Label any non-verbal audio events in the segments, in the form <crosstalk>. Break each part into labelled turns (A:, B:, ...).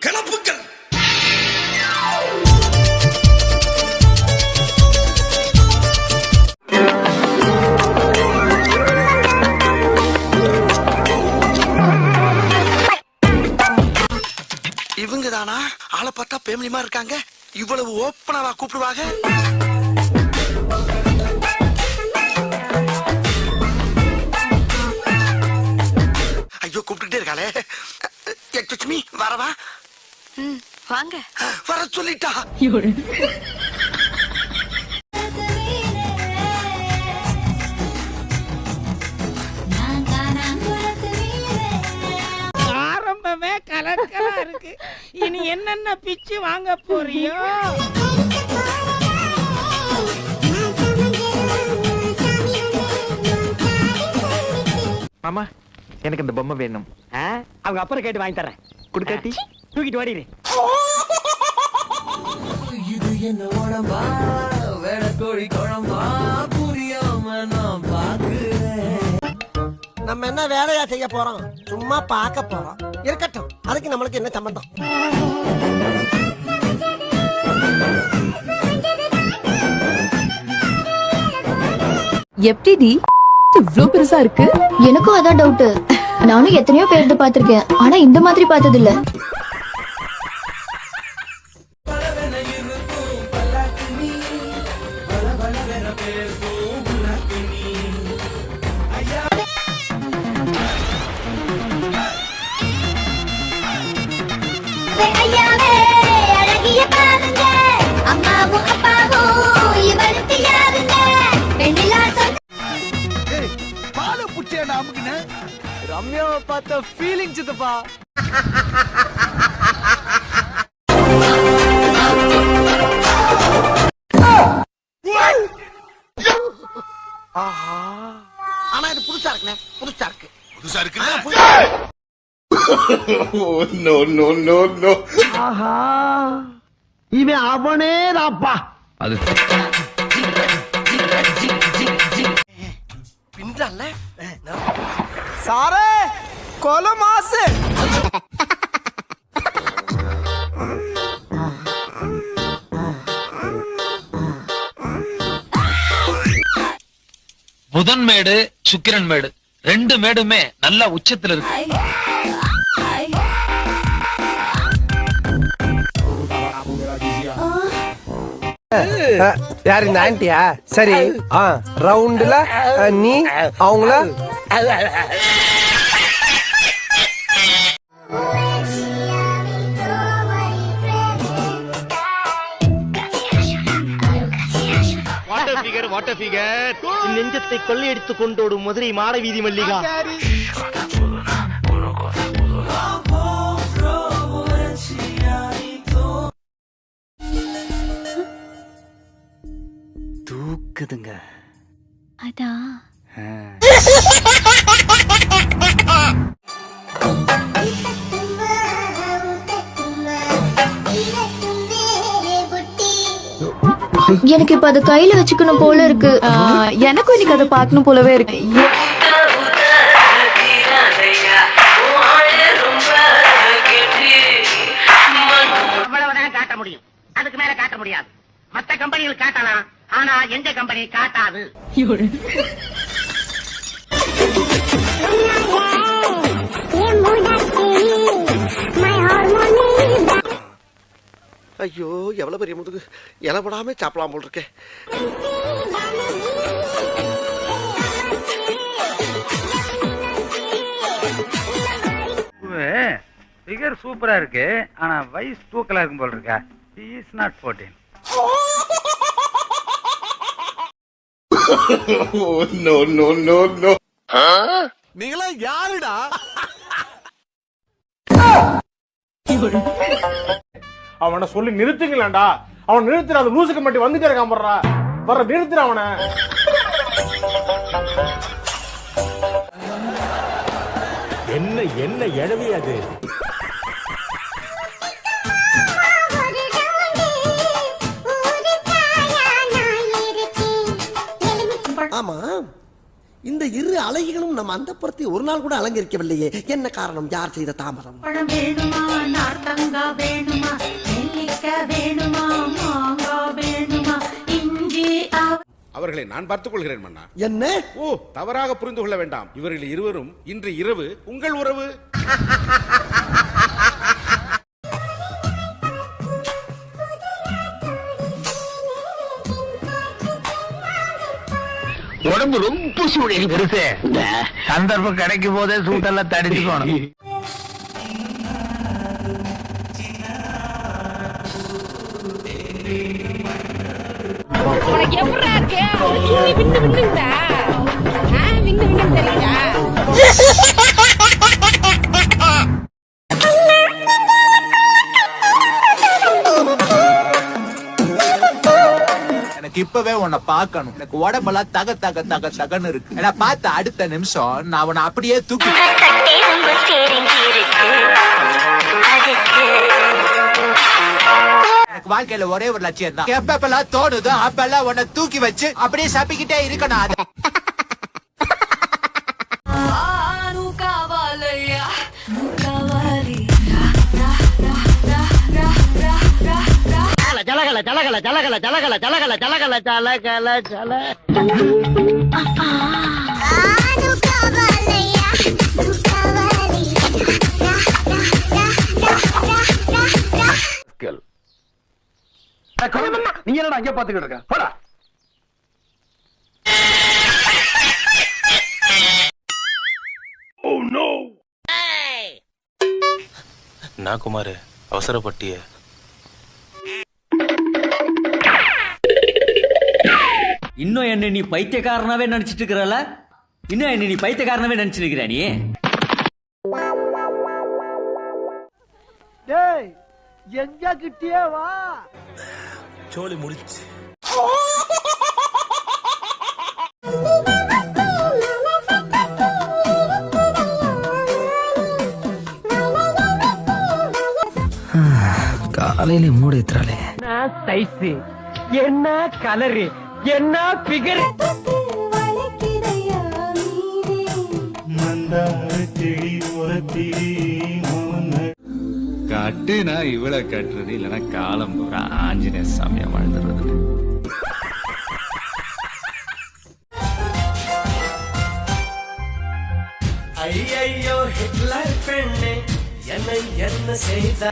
A: கலப்புக்கள்
B: இவங்க தானா ஆளை பார்த்தா பேமிலிமா இருக்காங்க. இவ்வளவு ஓப்பனாவா கூப்பிடுவாங்க? ஐயோ கூப்பிட்டுட்டே இருக்காளே. லட்சுமி வரவா?
C: வாங்க.
B: வர சொல்லிட்டா.
D: ஆரம்பமே கலக்கலா இருக்கு. இனி என்னென்ன பிச்சு வாங்க போறியோ?
E: மாமா எனக்கு இந்த பொம்மை வேணும்.
F: அவங்க அப்புறம் கேட்டு வாங்கி தரேன் கொடுக்காட்டி தூக்கிட்டு ஓடிடு.
B: நம்ம என்ன வேலையா செய்ய போறோம்? சும்மா பார்க்க போறோம். இருக்கட்டும். அதுக்கு நம்மளுக்கு என்ன சம்பந்தம்?
C: எப்படிடி இவ்ளோ பெருசா இருக்கு.
G: எனக்கும் அதான் டவுட் நானும் எத்தனையோ பேர்த்து பார்த்திருக்கேன். ஆனா இந்த மாதிரி பார்த்தது இல்ல
H: அம்மாவும்
E: ரம்யாவை பார்த்த ஃபீலிங் சித்தப்பா.
B: ஆனா இது புதுசா இருக்குண்ணே புதுசா இருக்கு.
A: புதுசா இருக்கு? நோ நோ நோ நோ
F: ஆஹா. இவன் அவனே தாப்பா
B: பின்றான்ல?
E: சாரே! கொல மாசு.
I: புதன் மேடு சுக்கிரன் மேடு. ரெண்டு மேடுமே நல்ல உச்சத்துல இருக்கு.
E: யாரு இந்த ஆன்ட்டியா சரி ரவுண்டுல நீ அவங்கள?
F: நெஞ்சத்தை கொள்ளையடித்துக் கொண்டோடும் மதுரை மாட வீதி மல்லிகா. தூக்குதுங்க.
G: அதான் எனக்கு இப்ப அதை கையில வச்சுக்கணும் போல இருக்கு.
C: எனக்கும் இன்னைக்கு அதை பார்க்கணும் போலவே இருக்கு.
D: அவ்வளவுதான் காட்ட முடியும். அதுக்கு மேல காட்ட முடியாது. மத்த கம்பெனிகள் காட்டலாம். ஆனா எங்க கம்பெனி காட்டாது.
B: ஐயோ எவ்வளவு பெரிய முதுகு. இலப்படாம சாப்பிடலாம் போல் இருக்கே.
J: ஃபிகர் சூப்பரா இருக்கு. ஆனா வயசு தூக்கலா இருக்கும் போல இருக்கா? Is not fourteen
A: no no no no
B: நீங்களா யாருடா? <laughs>
K: அவனை சொல்லி நிறுத்துங்களேன்டா. அவன் நிறுத்துற அந்த லூசுக்கு மட்டும் வந்துட்டே இருக்கான் போடுறா வர நிறுத்துற அவனை. என்ன என்ன எழவி அது?
B: இந்த இரு அழகிகளும் நம் அந்த ஒரு நாள் கூட அலங்கரிக்கவில்லையே. என்ன காரணம்? யார் செய்த தாமதம்?
D: பழம் வேணுமா? நார்த்தங்கா வேணுமா? நெல்லிக்க வேணுமா? மாங்கா வேணுமா? இஞ்சி
L: அவர்களை நான் பார்த்துக் கொள்கிறேன் மன்னா.
B: என்ன?
L: ஓ தவறாக புரிந்து கொள்ள வேண்டாம். இவர்கள் இருவரும் இன்று இரவு உங்கள் உறவு. <laughs>
M: உடம்பு ரொம்ப சூழல் பெருசு சந்தர்ப்பம் கிடைக்கும் போதே சூட்டெல்லாம் தடிச்சுக்கணும்.
C: உனக்கு எப்படி இருக்கு? விண்டு தெரியுதா
M: இப்பவே உன்னை பார்க்கணும். எனக்கு உடம்பெல்லாம் தக தக தக தகன்னு இருக்கு. ஏன்னா பார்த்த அடுத்த நிமிஷம் நான் உன்னை அப்படியே தூக்கி எனக்கு வாழ்க்கையில ஒரே ஒரு லட்சியம் தான் எப்பப்பெல்லாம் தோணுதோ அப்பெல்லாம் உன்னை தூக்கி வச்சு அப்படியே சப்பிக்கிட்டே இருக்கணும். அது
N: ஜலகல ஜலகல ஜலகல ஜலகல ஜலகல ஜலகல ஜலகல ஜல.
J: நீ என்னடா அங்கே பாத்துக்கிட்டு இருக்க? போடா.
M: நான் குமார் அவசரப்பட்டிய
N: இன்னும் என்ன நீ பைத்தியக்காரனாவே நினைச்சிட்டு இருக்கிறல இன்னும் என்ன நீ பைத்தியக்காரனாவே நினைச்சிட்டு இருக்கிற நீ?
B: டேய் எங்க கிட்டியே வா.
M: சோழி முடிச்சு
E: காலையில மூடி ஏத்துறாளே
M: சைஸ் என்ன கலரு என்ன பிகர்?
A: கட்டுனா இவளை கட்டுறது இல்லைன்னா காலம் பூரா ஆஞ்சநேய சாமியா வாழ்ந்துடுறது.
B: ஐயோ ஹிட்லர் பெண்ணே என்னை என்ன செய்த?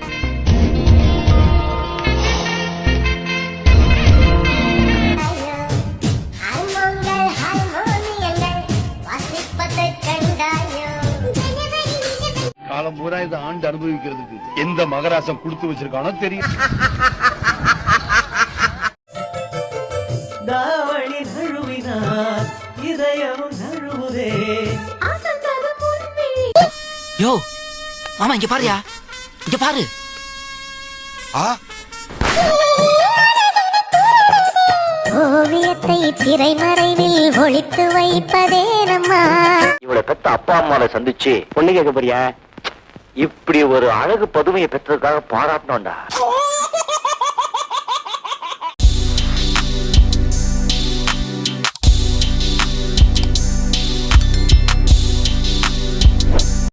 K: இந்த ஆண்டு அனுபவிக்கிறதுக்கு. எந்த மகராசம் கொடுத்து வச்சிருக்கானோ தெரியும்.
B: தாவணி நழுவினார் இதயம் நழுவுதே.
M: யோ மாமா இங்க பாருயா. இங்க பாரு.
D: ஓவியத்தை திரைமறைவில் ஒழித்து வைப்பதே நம்மா.
M: இவளை பெத்த அப்பா அம்மாவை சந்திச்சு பொண்ணு கேட்க போறியா? இப்படி ஒரு அழகு பதுமையை பெற்றதுக்காக பாராட்டணும்டா